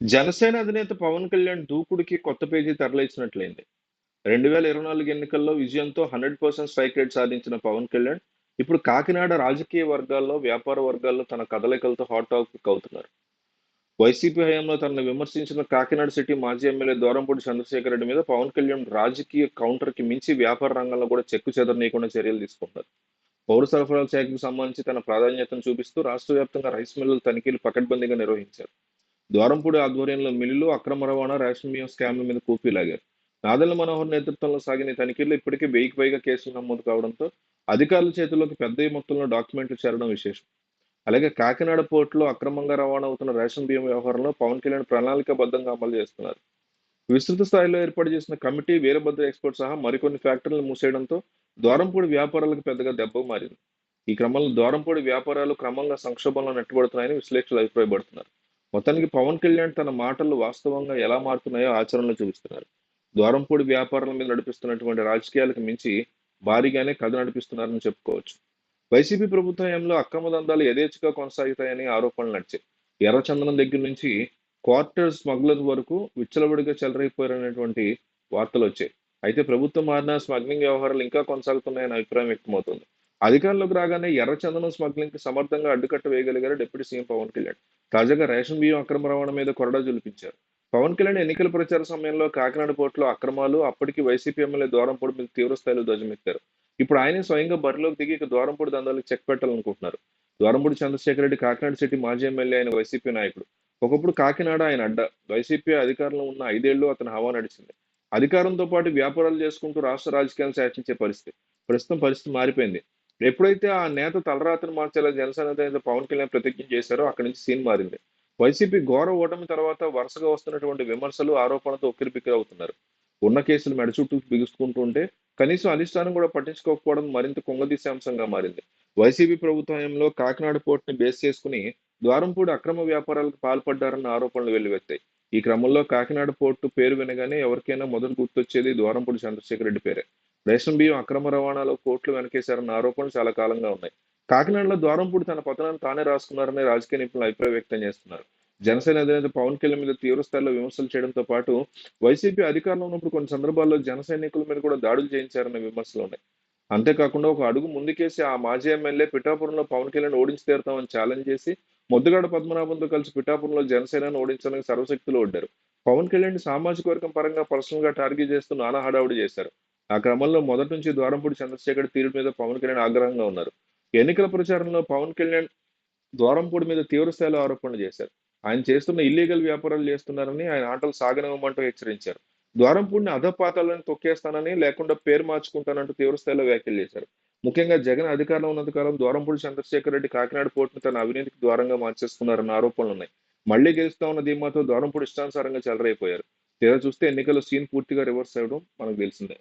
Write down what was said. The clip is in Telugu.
జనసేన అధినేత పవన్ కళ్యాణ్ దూకుడికి కొత్త పేజీ తరలించినట్లయింది. 2024 ఎన్నికల్లో విజయంతో 100% స్ట్రైక్ రేట్ సాధించిన పవన్ కళ్యాణ్ ఇప్పుడు కాకినాడ రాజకీయ వర్గాల్లో, వ్యాపార వర్గాల్లో తన కదలికలతో హాట్ టాపిక్ అవుతున్నారు. వైసీపీ హయాంలో తనను విమర్శించిన కాకినాడ సిటీ మాజీ ఎమ్మెల్యే దూరంపూడి చంద్రశేఖర్ రెడ్డి మీద పవన్ కళ్యాణ్ రాజకీయ కౌంటర్‌కి మించి వ్యాపార రంగంలో కూడా చెక్కు చెదరనీయకుండా చర్యలు తీసుకుంటారు పౌర సరఫరాల శాఖకు సంబంధించి తన ప్రాధాన్యతను చూపిస్తూ రాష్ట్ర వ్యాప్తంగా రైస్ మిల్లుల తనిఖీలు పకడ్బందీగా నిర్వహించారు. ద్వారంపూడి ఆధ్వర్యంలో మిల్లులు, అక్రమ రవాణా, రేషన్ బియ్యం స్కామ్ల మీద కూపీ లాగారు. నాదెళ్ళ మనోహర్ నేతృత్వంలో సాగిన తనిఖీలు ఇప్పటికే వెయ్యికి పైగా కేసులు నమోదు కావడంతో అధికారుల చేతుల్లోకి పెద్ద మొత్తంలో డాక్యుమెంట్లు చేరడం విశేషం. అలాగే కాకినాడ పోర్టులో అక్రమంగా రవాణా అవుతున్న రేషన్ బియ్యం వ్యవహారంలో పవన్ కళ్యాణ్ ప్రణాళికాబద్ధంగా అమలు చేస్తున్నారు. విస్తృత స్థాయిలో ఏర్పాటు చేసిన కమిటీ వీరభద్ర ఎక్స్‌పోర్ట్ సహా మరికొన్ని ఫ్యాక్టరీలను మూసేయడంతో ద్వారంపూడి వ్యాపారాలకు పెద్దగా దెబ్బ మారింది. ఈ క్రమంలో ద్వారంపూడి వ్యాపారాలు క్రమంగా సంక్షోభంలో నెట్టబడుతున్నాయని విశ్లేషకులు అభిప్రాయపడుతున్నారు. మొత్తానికి పవన్ కళ్యాణ్ తన మాటలు వాస్తవంగా ఎలా మారుతున్నాయో ఆచరణలో చూపిస్తున్నారు. ద్వారంపూడి వ్యాపారాల మీద నడిపిస్తున్నటువంటి రాజకీయాలకు మించి భారీగానే కథ నడిపిస్తున్నారని చెప్పుకోవచ్చు. వైసీపీ ప్రభుత్వంలో అక్రమ దందాలు యథేచ్ఛగా కొనసాగుతాయని ఆరోపణలు నడిచాయి. ఎర్రచందనం దగ్గర నుంచి క్వార్టర్ స్మగ్లర్ వరకు విచ్చలవిడిగా వార్తలు వచ్చాయి అయితే ప్రభుత్వం మారిన స్మగ్లింగ్ వ్యవహారాలు ఇంకా కొనసాగుతున్నాయని అభిప్రాయం వ్యక్తమవుతుంది అధికారంలోకి రాగానే ఎర్రచందనం స్మగ్లింగ్‌కి సమర్థంగా అడ్డుకట్ట వేయగలిగారు డిప్యూటీ సీఎం పవన్ కళ్యాణ్. తాజాగా రేషన్ బియ్యం అక్రమ రవాణా మీద కొరడా జులిపించారు. పవన్ కళ్యాణ్ ఎన్నికల ప్రచార సమయంలో కాకినాడ పోర్టులో అక్రమాలు, అప్పటికి వైసీపీ ఎమ్మెల్యే ద్వారంపూడి మీద తీవ్ర స్థాయిలో ధ్వజమెత్తారు. ఇప్పుడు ఆయనే స్వయంగా బరిలోకి దిగి ఇక ద్వారంపూడి దందాలకు చెక్ పెట్టాలనుకుంటున్నారు. ద్వారంపూడి చంద్రశేఖర్ రెడ్డి కాకినాడ సిటీ మాజీ ఎమ్మెల్యే ఆయన వైసీపీ నాయకుడు. ఒకప్పుడు కాకినాడ ఆయన అడ్డ వైసీపీ అధికారంలో ఉన్న ఐదేళ్ళు అతని హవా నడిచింది. అధికారంతో పాటు వ్యాపారాలు చేసుకుంటూ రాష్ట్ర రాజకీయాలు శాసించే పరిస్థితి. ప్రస్తుతం పరిస్థితి మారిపోయింది. ఎప్పుడైతే ఆ నేత తలరాతను మార్చేలా జనసేన అధినేత పవన్ కళ్యాణ్ ప్రతిజ్ఞ చేశారో అక్కడి నుంచి సీన్ మారింది. వైసీపీ ఘోర ఓటమి తర్వాత వరుసగా వస్తున్నటువంటి విమర్శలు, ఆరోపణలతో ఉక్కిరిబిక్కిరవుతున్నారు. ఉన్న కేసులు మెడ చుట్టూ బిగుసుకుంటూ ఉంటే కనీసం అధిష్టానం కూడా పట్టించుకోకపోవడం మరింత కుంగదీసే అంశంగా మారింది. వైసీపీ ప్రభుత్వంలో కాకినాడ పోర్టుని బేస్ చేసుకుని ద్వారంపూడి అక్రమ వ్యాపారాలకు పాల్పడ్డారన్న ఆరోపణలు వెల్లువెత్తాయి. ఈ క్రమంలో కాకినాడ పోర్టు పేరు వినగానే ఎవరికైనా మొదట గుర్తొచ్చేది ద్వారంపూడి చంద్రశేఖర్ రెడ్డి పేరే. రేషన్ బియ్యం అక్రమ రవాణాలో కోట్లు వెనకేశారన్న ఆరోపణలు చాలా కాలంగా ఉన్నాయి. కాకినాడలో ద్వారంపూడి తన పతనాన్ని తానే రాసుకున్నారని రాజకీయ నిపుణులు అభిప్రాయం వ్యక్తం చేస్తున్నారు. జనసేన అధినేత పవన్ కళ్యాణ్ మీద తీవ్ర స్థాయిలో విమర్శలు చేయడంతో పాటు వైసీపీ అధికారంలో ఉన్నప్పుడు కొన్ని సందర్భాల్లో జన సైనికుల మీద కూడా దాడులు చేయించారన్న విమర్శలున్నాయి. అంతేకాకుండా ఒక అడుగు ముందుకేసి ఆ మాజీ ఎమ్మెల్యే పిఠాపురంలో పవన్ కళ్యాణ్ ఓడించి తీరుతామని ఛాలెంజ్ చేసి ముద్దుగాడ పద్మనాభంతో కలిసి పిఠాపురంలో జనసేనను ఓడించడానికి సర్వశక్తులు ఒడ్డారు. పవన్ కళ్యాణ్ సామాజిక వర్గం పరంగా పర్సనల్గా టార్గెట్ చేస్తూ నానా హడావుడి చేశారు. ఆ క్రమంలో మొదటి నుంచి ద్వారంపూడి చంద్రశేఖర్ తీరు మీద పవన్ కళ్యాణ్ ఆగ్రహంగా ఉన్నారు. ఎన్నికల ప్రచారంలో పవన్ కళ్యాణ్ ద్వారంపూడి మీద తీవ్ర స్థాయిలో ఆరోపణలు చేశారు. ఆయన చేస్తున్న ఇల్లీగల్ వ్యాపారాలు చేస్తున్నారని, ఆయన ఆటలు సాగనివ్వమంటూ హెచ్చరించారు. ద్వారంపూడిని అధపాతాలను తొక్కేస్తానని, లేకుండా పేరు మార్చుకుంటానంటూ తీవ్ర స్థాయిలో వ్యాఖ్యలు చేశారు. ముఖ్యంగా జగన్ అధికారంలో ఉన్నంత కాలం ద్వారంపూడి చంద్రశేఖర్ రెడ్డి కాకినాడ పోర్టును తన అవినీతికి ద్వారంగా మార్చేసుకున్నారన్న ఆరోపణలున్నాయి. మళ్ళీ గెలుస్తామన్న ధీమాతో ద్వారంపూడి ఇష్టానుసారంగా చెలరైపోయారు తీరా చూస్తే ఎన్నికల సీన్ పూర్తిగా రివర్స్ అవ్వడం మనకు తెలిసిందే.